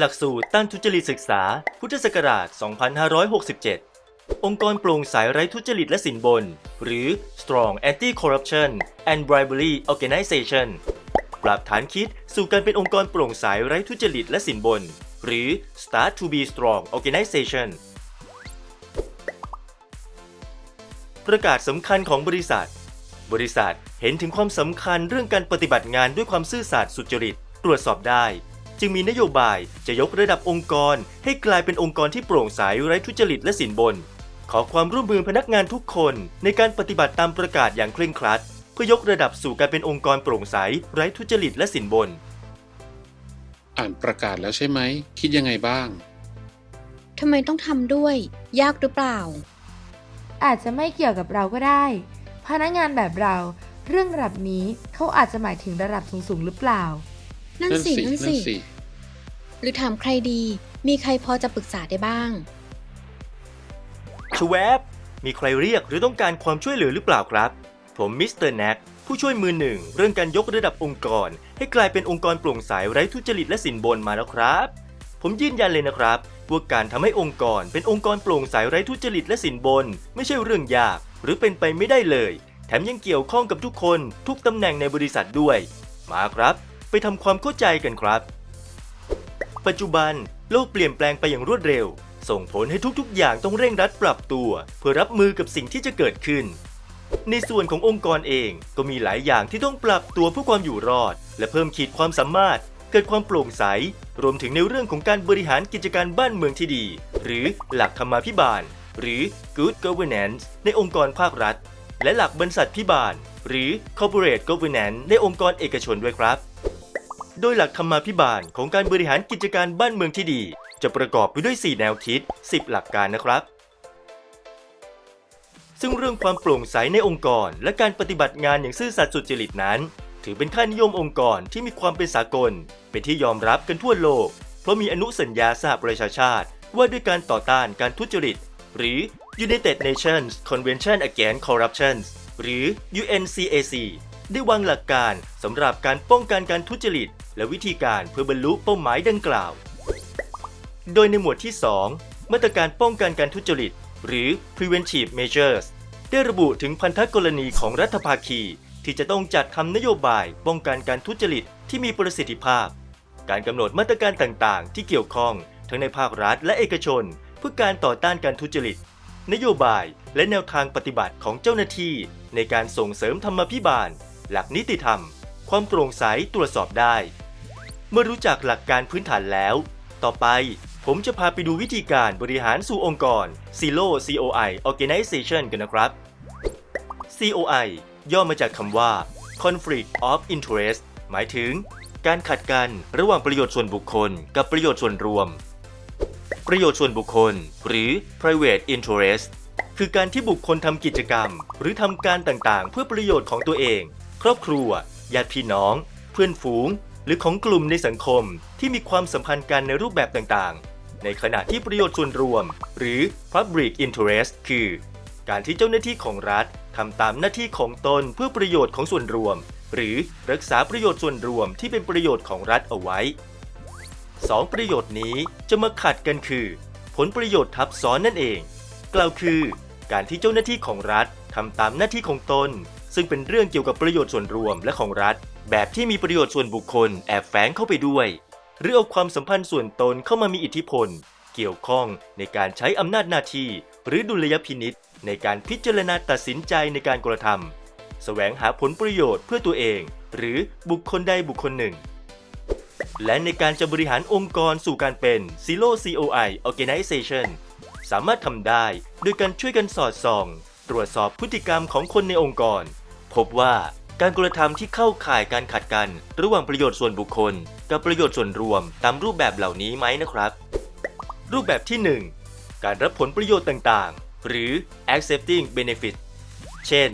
หลักสูตรต้านทุจริตศึกษา พุทธศักราช 2567 องค์กรโปร่งใสไร้ทุจริตและสินบน หรือ Strong Anti-Corruption and Bribery Organization ปรับฐานคิดสู่การเป็นองค์กรโปร่งใสไร้ทุจริตและสินบน หรือ Start to be Strong Organization ประกาศสำคัญของบริษัท บริษัทเห็นถึงความสำคัญเรื่องการปฏิบัติงานด้วยความซื่อสัตย์สุจริต ตรวจสอบได้ จึงมีนโยบายจะยกระดับองค์กร ให้กลายเป็นองค์กรที่โปร่งใสไร้ทุจริตและสินบน ขอความร่วมมือพนักงานทุกคน ในการปฏิบัติตามประกาศอย่างเคร่งครัด เพื่อยกระดับสู่การเป็นองค์กรโปร่งใสไร้ทุจริตและสินบน อ่านประกาศแล้วใช่ไหม คิดยังไงบ้าง ทำไมต้องทำด้วย ยากหรือเปล่า อาจจะไม่เกี่ยวกับเราก็ได้ พนักงานแบบเรา เรื่องระดับนี้เขาอาจจะหมายถึงระดับสูงๆหรือเปล่า นั่นสินั่นสิหรือถามใครดี มีใครพอจะปรึกษาได้บ้างชวบมีใครเรียกหรือต้องการความช่วยเหลือหรือเปล่าครับ ผมมิสเตอร์แน็กผู้ช่วยมือหนึ่ง เรื่องการยกระดับองค์กร ให้กลายเป็นองค์กรโปร่งใสไร้ทุจริตและสินบนมาแล้วครับ ผมยืนยันเลยนะครับว่าการทำให้องค์กรเป็นองค์กรโปร่งใสไร้ทุจริตและสินบน ไม่ใช่เรื่องยาก หรือเป็นไปไม่ได้เลย แถมยังเกี่ยวข้องกับทุกคน ทุกตำแหน่งในบริษัทด้วย มาครับไป ทำความเข้าใจกันครับ ปัจจุบันโลกเปลี่ยนแปลงไปอย่างรวดเร็ว ส่งผลให้ทุกๆ อย่างต้องเร่งรัดปรับตัว เพื่อรับมือกับสิ่งที่จะเกิดขึ้น ในส่วนขององค์กรเองก็มีหลายอย่างที่ต้องปรับตัวเพื่อความอยู่รอด และเพิ่มขีดความสามารถ เกิดความโปร่งใส รวมถึงในเรื่องของการบริหารกิจการบ้านเมืองที่ดี หรือหลักธรรมาภิบาล หรือ Good Governance ในองค์กรภาครัฐ และหลักบรรษัทพิบาล หรือ Corporate Governance ในองค์กรเอกชนด้วยครับ โดยหลักธรรมาภิบาลของการบริหารกิจการบ้านเมืองที่ดี จะประกอบไปด้วย 4 แนวคิด 10 หลักการนะครับ ซึ่งเรื่องความโปร่งใสในองค์กร และการปฏิบัติงานอย่างซื่อสัตย์สุจริตนั้น ถือเป็นค่านิยมองค์กรที่มีความเป็นสากล เป็นที่ยอมรับกันทั่วโลก เพราะมีอนุสัญญาสหประชาชาติ ว่าด้วยการต่อต้านการทุจริต หรือ United Nations Convention Against Corruption หรือ UNCAC ได้วางหลักการสำหรับการป้องกันการทุจริต และวิธีการเพื่อบรรลุเป้าหมายดังกล่าว โดยในหมวดที่ 2 มาตรการป้องกันการทุจริต หรือ preventive measures ได้ระบุถึงพันธกรณีของรัฐภาคี ที่จะต้องจัดทำนโยบายป้องกันการทุจริตที่มีประสิทธิภาพ การกำหนดมาตรการต่างๆ ที่เกี่ยวข้อง ทั้งในภาครัฐและเอกชน เพื่อการต่อต้านการทุจริต นโยบายและแนวทางปฏิบัติของเจ้าหน้าที่ ในการส่งเสริมธรรมาภิบาล หลักนิติธรรม ความโปร่งใสตรวจสอบได้ เมื่อรู้จักหลักการพื้นฐานแล้ว ต่อไปผมจะพาไปดูวิธีการบริหารสู่องค์กร Zero COI Organization กันนะครับ COI ย่อมาจากคำว่า Conflict of Interest หมายถึง การขัดกันระหว่างประโยชน์ส่วนบุคคล กับประโยชน์ส่วนรวม ประโยชน์ส่วนบุคคล หรือ private interest คือการที่บุคคลทำกิจกรรม หรือทำการต่างๆ เพื่อประโยชน์ของตัวเอง ครอบครัวญาติพี่น้อง เพื่อนฝูง หรือของกลุ่มในสังคมที่มีความสัมพันธ์กันในรูปแบบต่างๆ ในขณะที่ประโยชน์ส่วนรวม หรือ public interest คือ การที่เจ้าหน้าที่ของรัฐทำตามหน้าที่ของตนเพื่อประโยชน์ของส่วนรวม หรือรักษาประโยชน์ส่วนรวมที่เป็นประโยชน์ของรัฐเอาไว้สองประโยชน์นี้จะมาขัดกันคือ ผลประโยชน์ทับซ้อนนั่นเอง กล่าวคือ การที่เจ้าหน้าที่ของรัฐทำตามหน้าที่ของตน ซึ่งเป็นเรื่องเกี่ยวกับประโยชน์ส่วนรวมและของรัฐ แบบที่มีประโยชน์ส่วนบุคคลแอบแฝงเข้าไปด้วย หรือเอาความสัมพันธ์ส่วนตนเข้ามามีอิทธิพล เกี่ยวข้องในการใช้อำนาจหน้าที่ หรือดุลยพินิษในการพิจารณาตัดสินใจในการกระทำแสวงหาผลประโยชน์เพื่อตัวเอง หรือบุคคลใดบุคคลหนึ่ง และในการจะบริหารองค์กรสู่การเป็น Zero COI Organization สามารถทำได้โดยการช่วยกันสอดส่อง ตรวจสอบพฤติกรรมของคนในองค์กร พบว่า การกระทำที่เข้าข่ายการขัดกัน ระหว่างประโยชน์ส่วนบุคคล กับประโยชน์ส่วนรวมตามรูปแบบเหล่านี้ไหมนะครับ รูปแบบที่ 1 การรับผลประโยชน์ต่างๆ หรือ accepting benefit เช่น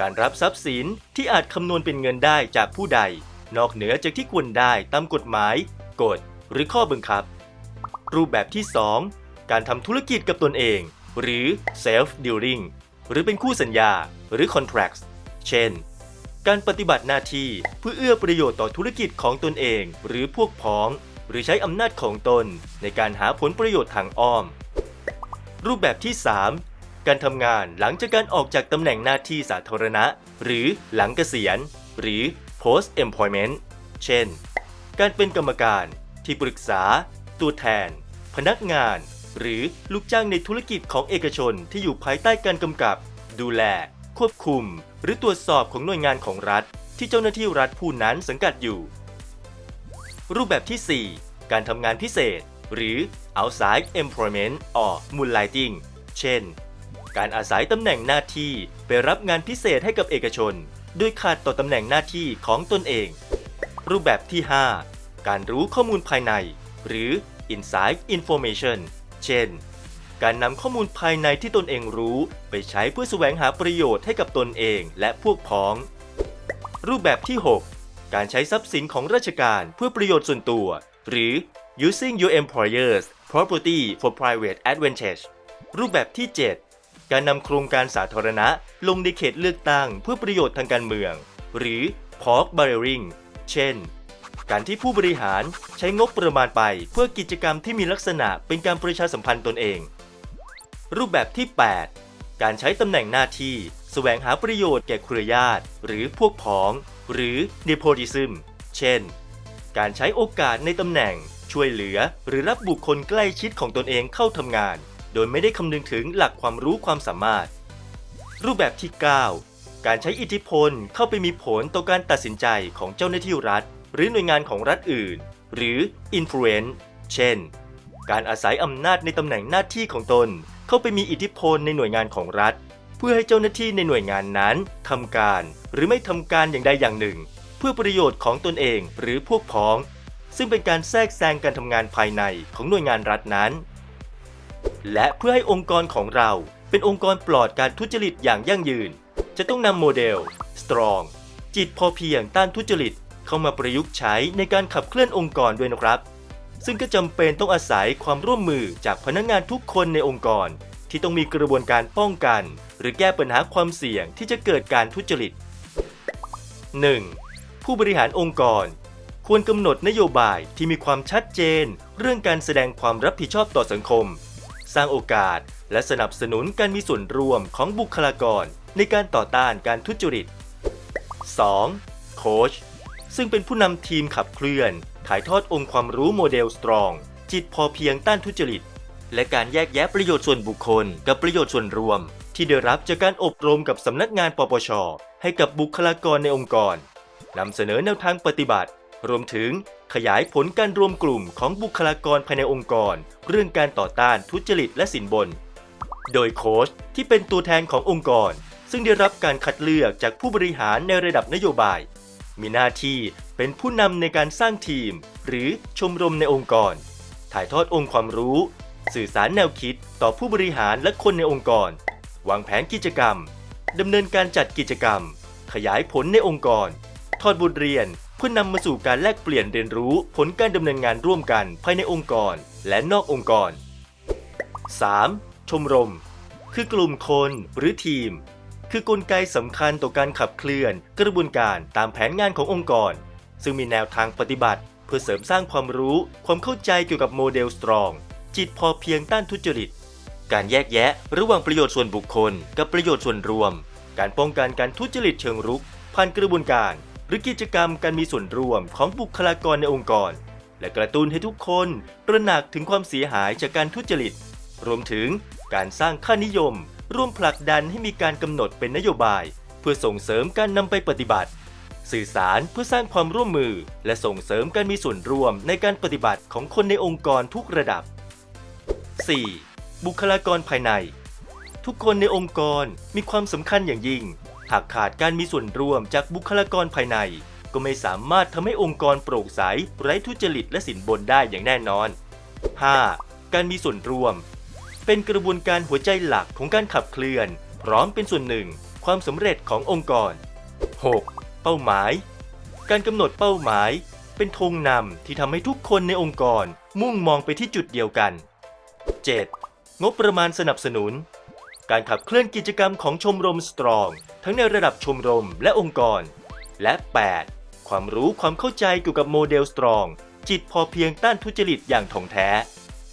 การรับทรัพย์สินที่อาจคำนวณเป็นเงินได้จากผู้ใด นอกเหนือจากที่ควรได้ตามกฎหมาย กฎ หรือข้อบังคับ รูปแบบที่ 2 การทำธุรกิจกับตนเอง หรือ self dealing หรือเป็นคู่สัญญาหรือ contracts เช่น การปฏิบัติหน้าที่เพื่อเอื้อประโยชน์ต่อธุรกิจของตนเอง หรือพวกพ้อง หรือใช้อำนาจของตน ในการหาผลประโยชน์ทางอ้อม รูปแบบที่ 3 การทำงานหลังจากการออกจากตำแหน่งหน้าที่สาธารณะ หรือหลังเกษียณ หรือ post employment เช่น การเป็นกรรมการที่ปรึกษา ตัวแทน พนักงาน หรือลูกจ้างในธุรกิจของเอกชนที่อยู่ภายใต้การกำกับ ดูแล ควบคุมหรือตรวจสอบของหน่วยงานของรัฐ ที่เจ้าหน้าที่รัฐผู้นั้นสังกัดอยู่ รูปแบบที่ 4 การทำงานพิเศษ หรือ outside employment or moonlighting เช่น การอาศัยตำแหน่งหน้าที่ไปรับงานพิเศษให้กับเอกชน โดยขาดต่อตำแหน่งหน้าที่ของตนเอง รูปแบบที่ 5 การรู้ข้อมูลภายใน หรือ inside information เช่น การนำข้อมูลภายในที่ตนเองรู้ ไปใช้เพื่อแสวงหาประโยชน์ให้กับตนเองและพวกพ้อง รูปแบบที่ 6 การใช้ทรัพย์สินของราชการเพื่อประโยชน์ส่วนตัว หรือ using your employer's property for private advantage รูปแบบที่ 7 การนำโครงการสาธารณะ ลงในเขตเลือกตั้งเพื่อประโยชน์ทางการเมือง หรือ pork barrering เช่น การที่ผู้บริหารใช้งบประมาณไปเพื่อกิจกรรมที่มีลักษณะเป็นการประชาสัมพันธ์ตนเอง รูปแบบที่ 8 การใช้ตำแหน่งหน้าที่ แสวงหาประโยชน์แก่เครือญาติ หรือพวกพ้อง หรือ nepotism เช่น การใช้โอกาสในตำแหน่งช่วยเหลือหรือรับบุคคลใกล้ชิดของตนเองเข้าทำงาน โดยไม่ได้คำนึงถึงหลักความรู้ความสามารถ รูปแบบที่ 9 การใช้อิทธิพลเข้าไปมีผลต่อการตัดสินใจของเจ้าหน้าที่รัฐ หรือหน่วยงานของรัฐอื่น หรือ influence เช่น การอาศัยอำนาจในตำแหน่งหน้าที่ของตน เข้าไปมีอิทธิพลในหน่วยงานของรัฐ เพื่อให้เจ้าหน้าที่ในหน่วยงานนั้นทำการ หรือไม่ทำการอย่างใดอย่างหนึ่ง เพื่อประโยชน์ของตนเองหรือพวกพ้อง ซึ่งเป็นการแทรกแซงการทำงานภายในของหน่วยงานรัฐนั้น และเพื่อให้องค์กรของเราเป็นองค์กรปลอดการทุจริตอย่างยั่งยืน จะต้องนำโมเดล Strong จิตพอเพียงต้านทุจริตเข้ามาประยุกต์ใช้ในการขับเคลื่อนองค์กรด้วยนะครับ ซึ่งก็จำเป็นต้องอาศัยความร่วมมือจากพนักงานทุกคนในองค์กร ที่ต้องมีกระบวนการป้องกัน หรือแก้ปัญหาความเสี่ยงที่จะเกิดการทุจริต 1. ผู้บริหารองค์กร ควรกำหนดนโยบายที่มีความชัดเจน เรื่องการแสดงความรับผิดชอบต่อสังคม สร้างโอกาสและสนับสนุนการมีส่วนร่วมของบุคลากร ในการต่อต้านการทุจริต 2. โค้ชซึ่งเป็นผู้นำทีมขับเคลื่อน ถ่ายทอดองค์ความรู้โมเดล Strong จิตพอเพียงต้านทุจริต และการแยกแยะประโยชน์ส่วนบุคคล กับประโยชน์ส่วนรวม ที่ได้รับจากการอบรมกับสำนักงานปปช ให้กับบุคลากรในองค์กรนำเสนอแนวทางปฏิบัติ รวมถึงขยายผลการรวมกลุ่มของบุคลากรภายในองค์กร เรื่องการต่อต้านทุจริตและสินบน โดยโค้ชที่เป็นตัวแทนขององค์กร ซึ่งได้รับการคัดเลือกจากผู้บริหารในระดับนโยบาย มีหน้าที่เป็นผู้นำในการสร้างทีม หรือชมรมในองค์กร ถ่ายทอดองค์ความรู้ สื่อสารแนวคิดต่อผู้บริหารและคนในองค์กร วางแผนกิจกรรมดำเนินการจัดกิจกรรม ขยายผลในองค์กร ทอดบทเรียนเพื่อนำมาสู่การแลกเปลี่ยนเรียนรู้ผลการดำเนินงานร่วมกันภายในองค์กรและนอกองค์กร 3. ชมรม คือกลุ่มคนหรือทีม คือกลไกสำคัญต่อการขับเคลื่อน กระบวนการตามแผนงานขององค์กร ซึ่งมีแนวทางปฏิบัติ เพื่อเสริมสร้างความรู้ ความเข้าใจเกี่ยวกับโมเดล Strong จิตพอเพียงต้านทุจริต การแยกแยะระหว่างประโยชน์ส่วนบุคคล กับประโยชน์ส่วนรวม การป้องกันการทุจริตเชิงรุก ผ่านกระบวนการ หรือกิจกรรมการมีส่วนร่วมของบุคลากรในองค์กร และกระตุ้นให้ทุกคนตระหนักถึงความเสียหายจากการทุจริต รวมถึงการสร้างค่านิยม ร่วมผลักดันให้มีการกำหนดเป็นนโยบาย เพื่อส่งเสริมการนำไปปฏิบัติ สื่อสารเพื่อสร้างความร่วมมือ และส่งเสริมการมีส่วนร่วมในการปฏิบัติของคนในองค์กรทุกระดับ 4. บุคลากรภายใน ทุกคนในองค์กรมีความสำคัญอย่างยิ่ง หากขาดการมีส่วนร่วมจากบุคลากรภายใน ก็ไม่สามารถทำให้องค์กรโปร่งใสไร้ทุจริตและสินบนได้อย่างแน่นอน 5. การมีส่วนร่วม เป็นกระบวนการหัวใจหลักของการขับเคลื่อน พร้อมเป็นส่วนหนึ่ง ความสำเร็จขององค์กร 6. เป้าหมาย การกำหนดเป้าหมาย เป็นธงนำที่ทำให้ทุกคนในองค์กรมุ่งมองไปที่จุดเดียวกัน 7. งบประมาณสนับสนุน การขับเคลื่อนกิจกรรมของชมรมสตรอง ทั้งในระดับชมรมและองค์กร และ 8. ความรู้ความเข้าใจเกี่ยวกับโมเดลสตรอง จิตพอเพียงต้านทุจริตอย่างถ่องแท้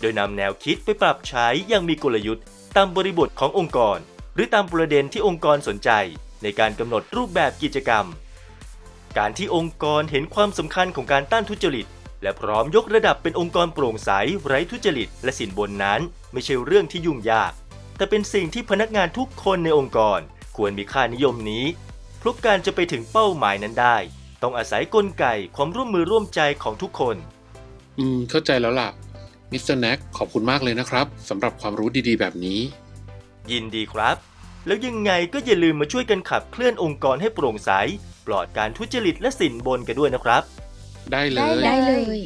โดยนำแนวคิดไปปรับใช้อย่างมีกลยุทธ์ ตามบริบทขององค์กร หรือตามประเด็นที่องค์กรสนใจ ในการกำหนดรูปแบบกิจกรรม การที่องค์กรเห็นความสำคัญของการต้านทุจริต และพร้อมยกระดับเป็นองค์กรโปร่งใสไร้ทุจริต และสินบนนั้น ไม่ใช่เรื่องที่ยุ่งยาก แต่เป็นสิ่งที่พนักงานทุกคนในองค์กร ควรมีค่านิยมนี้เพราะการจะไปถึงเป้าหมายนั้นได้ ต้องอาศัยกลไกความร่วมมือร่วมใจของทุกคน อืมเข้าใจแล้วล่ะ มิสเตอร์แน็กขอบคุณมากเลยนะครับสำหรับความรู้ดีๆ แบบนี้ ยินดีครับ แล้วยังไงก็อย่าลืมมาช่วยกันขับเคลื่อนองค์กรให้โปร่งใส ปลอดการทุจริตและสินบนกันด้วยนะครับ ได้เลได้ยได้เลย